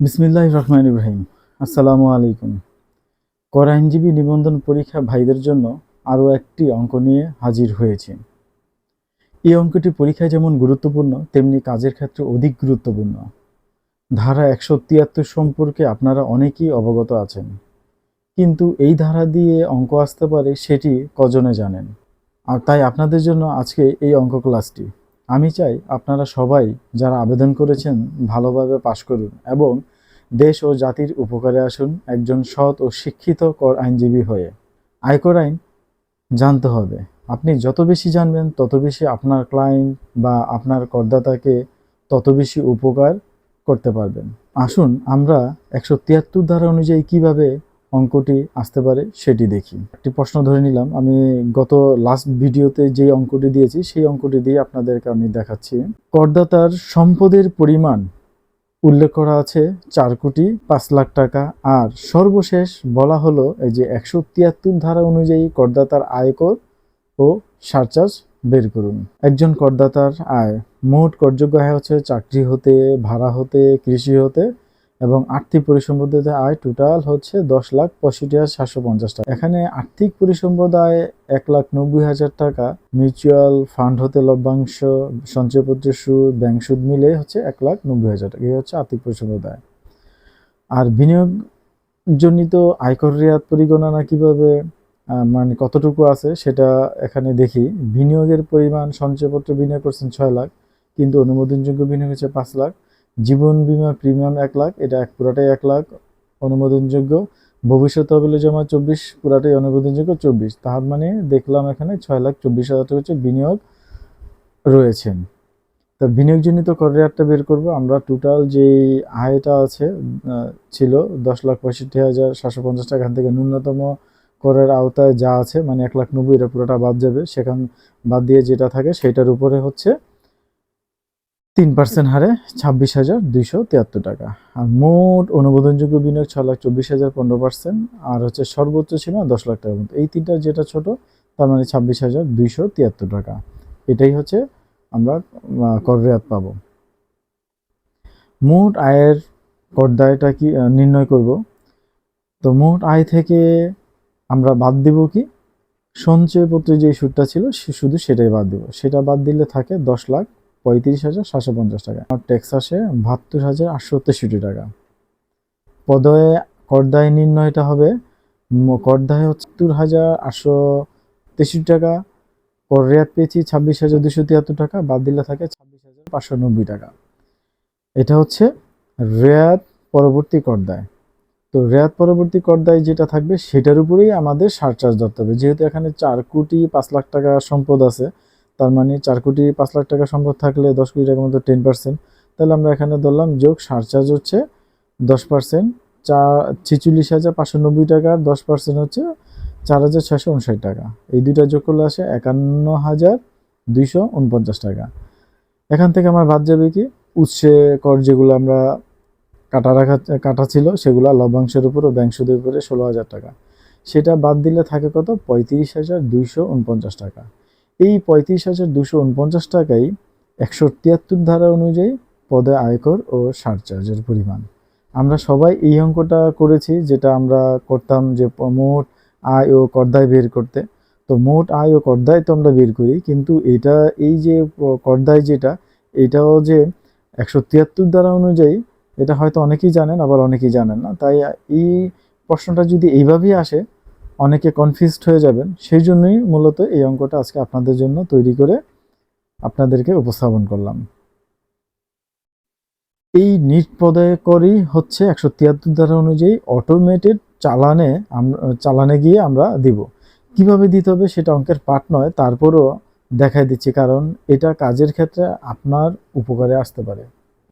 বিসমিল্লাহ রহমান ইব্রাহিম আসসালামু আলাইকুম। কর আইনজীবী নিবন্ধন পরীক্ষা ভাইদের জন্য আরও একটি অঙ্ক নিয়ে হাজির হয়েছে। এই অঙ্কটি পরীক্ষায় যেমন গুরুত্বপূর্ণ, তেমনি কাজের ক্ষেত্রে অধিক গুরুত্বপূর্ণ। ধারা একশো তিয়াত্তর সম্পর্কে আপনারা অনেকেই অবগত আছেন। কিন্তু এই ধারা দিয়ে অঙ্ক আসতে পারে সেটি কজনে জানেন? আর তাই আপনাদের জন্য আজকে এই অঙ্ক ক্লাসটি। আমি চাই আপনারা সবাই যারা আবেদন করেছেন ভালোভাবে পাশ করুন এবং দেশ ও জাতির উপকারে আসুন একজন সৎ ও শিক্ষিত কর আইনজীবী হয়ে। আয়কর আইন জানতে হবে। আপনি যত বেশি জানবেন, তত বেশি আপনার ক্লায়েন্ট বা আপনার করদাতাকে তত বেশি উপকার করতে পারবেন। আসুন আমরা একশো তিয়াত্তর ধারা অনুযায়ী কীভাবে অঙ্কটি আসতে পারে, সেটি দেখি। একটি প্রশ্ন ধরে নিলাম, আমি গত লাস্ট ভিডিওতে যে অঙ্কটি দিয়েছি, সেই অঙ্কটি দিয়ে আপনাদেরকে আমি দেখাচ্ছি। করদাতার সম্পদের পরিমাণ উল্লেখ করা আছে চার কোটি পাঁচ লাখ টাকা, আর সর্বশেষ বলা হলো এই যে একশো তিয়াত্তর ধারা অনুযায়ী করদাতার আয়কর ও সারচার্জ বের করুন। একজন করদাতার আয় মোট করযোগ্য আয় হচ্ছে চাকরি হতে, ভাড়া হতে, কৃষি হতে এবং আর্থিক পরিসম্পদের আয় টোটাল হচ্ছে দশ লাখ পঁয়ষট্টি হাজার সাতশো পঞ্চাশ টাকা। এখানে আর্থিক পরিসম্পদ আয় এক লাখ নব্বই হাজার টাকা মিউচুয়াল ফান্ড হতে লভ্যাংশ, সঞ্চয়পত্রের সুদ ব্যাংক সুদ মিলে হচ্ছে এক লাখ নব্বই হাজার টাকা। এই হচ্ছে আর্থিক পরিসম্পদ আয় আর বিনিয়োগ জনিত আয়কর রেয়াত পরিগণনা কীভাবে মানে কতটুকু আছে সেটা এখানে দেখি। বিনিয়োগের পরিমাণ সঞ্চয়পত্র বিনিয়োগ করছেন ছয় লাখ, কিন্তু অনুমোদনযোগ্য বিনিয়োগ হচ্ছে পাঁচ লাখ। জীবন বিমা প্রিমিয়াম এক লাখ, এটা এক পুরাটাই এক লাখ অনুমোদনযোগ্য। ভবিষ্যৎ তহবিলে জমা চব্বিশ, পুরাটাই অনুমোদনযোগ্য চব্বিশ। তার মানে দেখলাম এখানে ছয় লাখ চব্বিশ হাজার টাকা হচ্ছে বিনিয়োগ রয়েছেন তা বিনিয়োগজনিত কর রেয়ারটা বের করব। আমরা টোটাল যে আয়টা আছে ছিল দশ লাখ পঁয়ষট্টি হাজার সাতশো পঞ্চাশ টাকা থেকে ন্যূনতম করের আওতায় যা আছে মানে এক লাখ নব্বই, এটা পুরোটা বাদ যাবে। সেখান, বাদ দিয়ে যেটা থাকে, সেটার উপরে হচ্ছে তিন পার্সেন্ট হারে ছাব্বিশ হাজার দুইশো তিয়াত্তর টাকা। আর মোট অনুমোদনযোগ্য বিনিয়োগ ছ লাখ চব্বিশ হাজার পনেরো পার্সেন্ট আর হচ্ছে সর্বোচ্চ ছিল দশ লাখ টাকার মতো। এই তিনটা যেটা ছোট, তার মানে ছাব্বিশ হাজার দুইশো তিয়াত্তর টাকা। এটাই হচ্ছে আমরা কর রেয়াত পাবো। মোট আয়ের করদায়টা কি নির্ণয় করব। তো মোট আয় থেকে আমরা বাদ দিব কি? সঞ্চয়পত্রে যে সুদটা ছিল শুধু সেটাই বাদ দিব। সেটা বাদ দিলে থাকে দশ লাখ পঁয়ত্রিশ হাজার সাতশো পঞ্চাশ টাকা। আর ট্যাক্স আসে বাহাত্তর হাজার আটশো তেষট্টি টাকা। পদয়ে করদায় নির্ণয়টা হবে করদায় হচ্ছে হাজার আটশো তেষট্টি টাকা কর রেয়াত পেয়েছি ছাব্বিশ হাজার দুশো তিয়াত্তর টাকা, বাদ দিলে থাকে ছাব্বিশ হাজার পাঁচশো নব্বই টাকা। এটা হচ্ছে রেয়াত পরবর্তী করদায়। তো রেয়াত পরবর্তী করদায় যেটা থাকবে, সেটার উপরেই আমাদের সারচার্জ ধরতে হবে। যেহেতু এখানে চার কোটি পাঁচ লাখ টাকা সম্পদ আছে তার মানে চার কোটি পাঁচ লাখ টাকা সম্পদ থাকলে দশ কোটি টাকার মতো টেন পার্সেন্ট তাহলে আমরা এখানে ধরলাম যোগ সারচার্জ হচ্ছে দশ পার্সেন্ট চার, ছেচল্লিশ হাজার পাঁচশো নব্বই টাকার দশ পার্সেন্ট হচ্ছে চার হাজার ছয়শো উনষাট টাকা। এই দুইটা যোগ করলে আসে একান্ন হাজার দুইশো উনপঞ্চাশ টাকা। এখান থেকে আমার বাদ যাবে কি? উৎসে কর যেগুলো আমরা কাটা রাখা, কাটা ছিল সেগুলো লভ্যাংশের উপর ও ব্যাংক সুদের উপরে ষোলো হাজার টাকা। সেটা বাদ দিলে থাকে কত? পঁয়ত্রিশ হাজার দুইশো উনপঞ্চাশ টাকা। এই পঁয়ত্রিশ হাজার দুশো উনপঞ্চাশ টাকাই একশো তিয়াত্তর ধারা অনুযায়ী পদে আয়কর ও সারচার্জের পরিমাণ। আমরা সবাই এই অঙ্কটা করেছি, যেটা আমরা করতাম যে মোট আয় ও করদায় বের করতে। তো মোট আয় ও করদায় তো আমরা বের করি, কিন্তু এটা, এই যে করদায় যেটা, এটাও যে একশো তিয়াত্তর ধারা অনুযায়ী, এটা হয়তো অনেকেই জানেন, আবার অনেকেই জানেন না। তাই এই প্রশ্নটা যদি এইভাবেই আসে অনেকে কনফিউজড হয়ে যাবেন। সেই জন্যই মূলত এই অঙ্কটা আজকে আপনাদের জন্য তৈরি করে আপনাদেরকে উপস্থাপন করলাম। এই নিট পদে করি হচ্ছে একশো তিয়াত্তর ধারা অনুযায়ী অটোমেটেড চালানে চালানে গিয়ে আমরা দিব। কীভাবে দিতে হবে সেটা অঙ্কের পাঠ নয়, তারপরও দেখাই দিচ্ছি, কারণ এটা কাজের ক্ষেত্রে আপনার উপকারে আসতে পারে।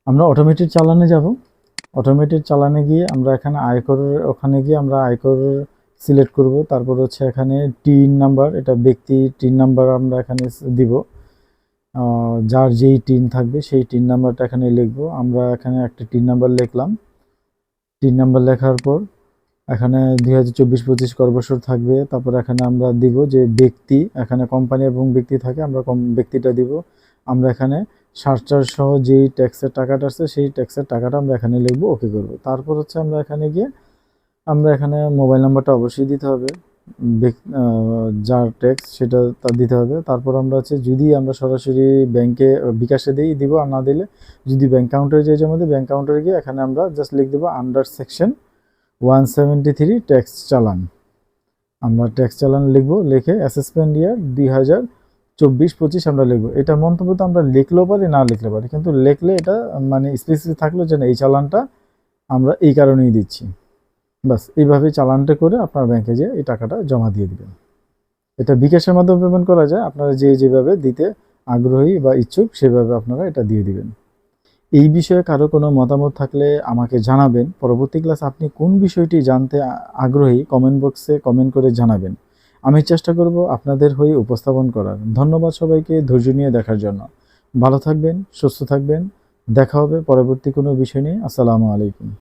আমরা অটোমেটেড চালানে যাব। অটোমেটেড চালানে গিয়ে আমরা এখানে আয়করের ওখানে গিয়ে আমরা আয়কর সিলেক্ট করব। তারপর হচ্ছে এখানে টিন নাম্বার এটা ব্যক্তি টিন নাম্বার আমরা এখানে দিব। যার যেই টিন থাকবে সেই টিন নাম্বারটা এখানে লিখব। আমরা এখানে একটা টিন নাম্বার লিখলাম। টিন নাম্বার লেখার পর এখানে দুই হাজার চব্বিশ পঁচিশ কর্বসর থাকবে। তারপর এখানে আমরা দিব যে ব্যক্তি, এখানে কোম্পানি এবং ব্যক্তি থাকে, আমরা কম, ব্যক্তিটা দিব। আমরা এখানে সারচার্জ সহ যেই ট্যাক্সের টাকাটা আসছে সেই ট্যাক্সের টাকাটা আমরা এখানে লিখব ওকে করব। তারপর হচ্ছে আমরা এখানে গিয়ে আমরা এখানে মোবাইল নাম্বারটা অবশ্যই দিতে হবে। যার ট্যাক্স সেটা তার দিতে হবে। তারপর আমরা হচ্ছে যদি আমরা সরাসরি ব্যাংকে বিকাশে দিই, দিব আর না দিলে যদি ব্যাংক কাউন্টারে যাই জমা দিই ব্যাংক কাউন্টারে গিয়ে এখানে আমরা জাস্ট লিখ দেবো under section one seventy three tax challan. আমরা ট্যাক্স চালান লিখব, লিখে অ্যাসেসমেন্ট ইয়ার দুই হাজার চব্বিশ পঁচিশ আমরা লিখব। এটা মন্তব্য তো আমরা লিখলেও পারি, না লিখলে পারি। কিন্তু লিখলে এটা মানে স্পেসিফিক থাকল যে না, এই চালানটা আমরা এই কারণেই দিচ্ছি। বাস এইভাবে চালানটা করে আপনার ব্যাংকে যেয়ে এই টাকাটা জমা দিয়ে দেবেন। এটা বিকাশের মাধ্যমে পেমেন্ট করা যায়, আপনারা যে যেভাবে দিতে আগ্রহী বা ইচ্ছুক সেভাবে আপনারা এটা দিয়ে দিবেন। এই বিষয়ে কারও কোনো মতামত থাকলে আমাকে জানাবেন। পরবর্তী ক্লাস আপনি কোন বিষয়টি জানতে আগ্রহী কমেন্ট বক্সে কমেন্ট করে জানাবেন। আমি চেষ্টা করব আপনাদের হয়ে উপস্থাপন করার। ধন্যবাদ সবাইকে ধৈর্য নিয়ে দেখার জন্য। ভালো থাকবেন, সুস্থ থাকবেন। দেখা হবে পরবর্তী কোনো বিষয় নিয়ে। আসসালামু আলাইকুম।